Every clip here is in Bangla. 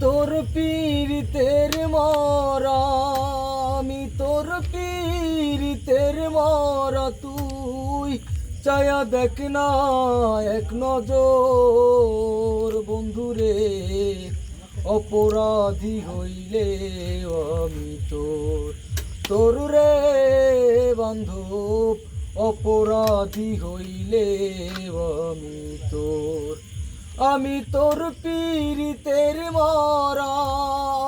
তোর পীড়িতের মরা, আমি তোর পীড়িতের মরা, তুই চায়া দেখ না এক নজর বন্ধুরে অপরাধী হইলে আমি তোর তোর রে বান্ধব, অপরাধী হইলে আমি তোর। আমি তোর পীড়িতের মরা,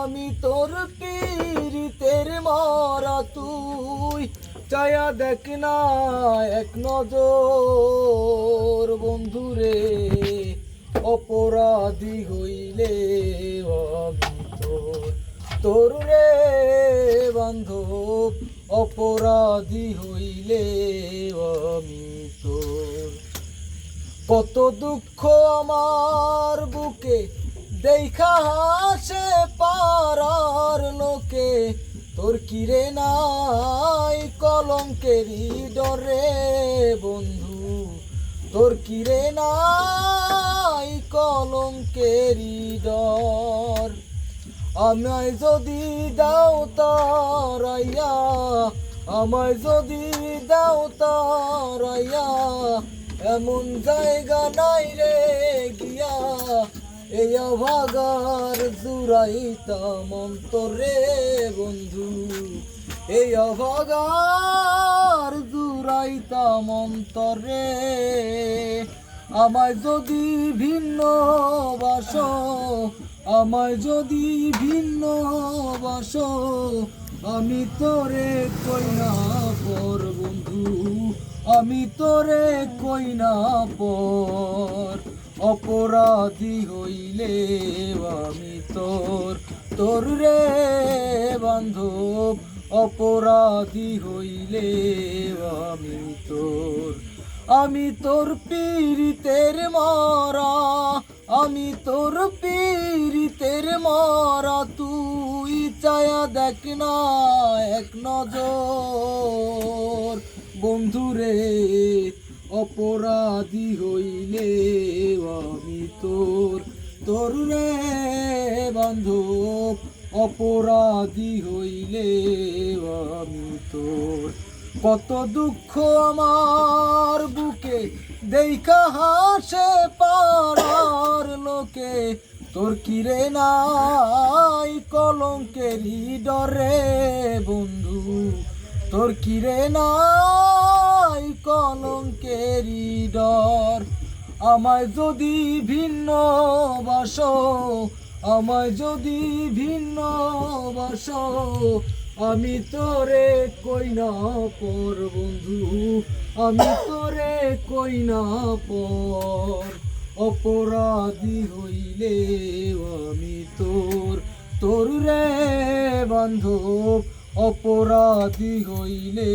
আমি তোর পীড়িতের মরা, তুই চায়া দেখ না এক নজর বন্ধুরে অপরাধী হইলে আমি তোর তোর রে বান্ধব, অপরাধী হইলে তোর কত দুঃখ আমার বুকে, দেখা হাসে পারার লোকে। তোর কিরে নাই কলঙ্কেরই ডরে বন্ধু? তোর কিরে নাই কলঙ্কেরই ডর? আমায় যদি দাও তারাইয়া, আমায় যদি দাও তারাইয়া এমন জায়গা নাই রে গিয়া এই অভাগার জুরাইতা মন্তরে বন্ধু। এই অভাগার জুরাইতা মন্তরে, আমায় যদি ভিন্ন বাস, আমায় যদি ভিন্ন বাস, আমি তোরে কইনা পর বন্ধু। আমি তোরে কইনা পর? অপরাধী হইলে আমি তোর তোর রে বান্ধব। অপরাধী হইলে আমি তোর। আমি তোর পীড়িতের মরা, আমি তোর পীড়িতের মরা। তুই চায়া দেখ না এক নজর। বন্ধুরে, অপরাধী হইলে আমি তোর তোর রে বান্ধব। অপরাধী হইলে আমি তোর কত দুঃখ আমার বুকে, দেখা হাসে পাড়ার লোকে। তোর কিরে নাই কলঙ্কেরই ডরে বন্ধু, তোর কিরে নাই কলঙ্কেরই ডর। আমায় যদি ভিন্ন বাস, আমায় যদি ভিন্ন বাস, আমি তোরে কই না পর বন্ধু, আমি তোরে কই না পর। অপরাধী হইলে আমি তোর তোর রে বান্ধব অপরাধী হইলে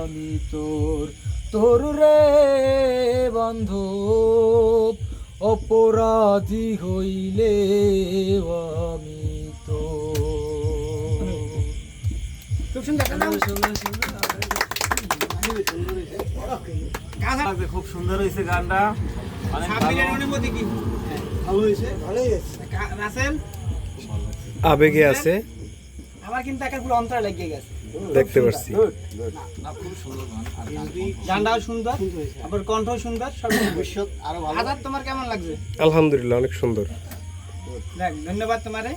আমি তোর তোর রে বান্ধব। অপরাধী হইলে আমি তোর। খুব সুন্দর খুব সুন্দর হয়েছে গানটা। ভালো। অনুমতি কি ভালো হয়েছে ভালোই হয়েছে রাসেল? আবেগে আছে। আমার কিন্তু একের পুরো অন্তরে লাগিয়ে গেছে। দেখতে পাচ্ছি সুন্দর গান। গানটাও সুন্দর আবার কণ্ঠও সুন্দর সব ভবিষ্যৎ আরও ভালো। আজাদ তোমার কেমন লাগছে? আলহামদুলিল্লাহ অনেক সুন্দর। দেখ ধন্যবাদ তোমারে।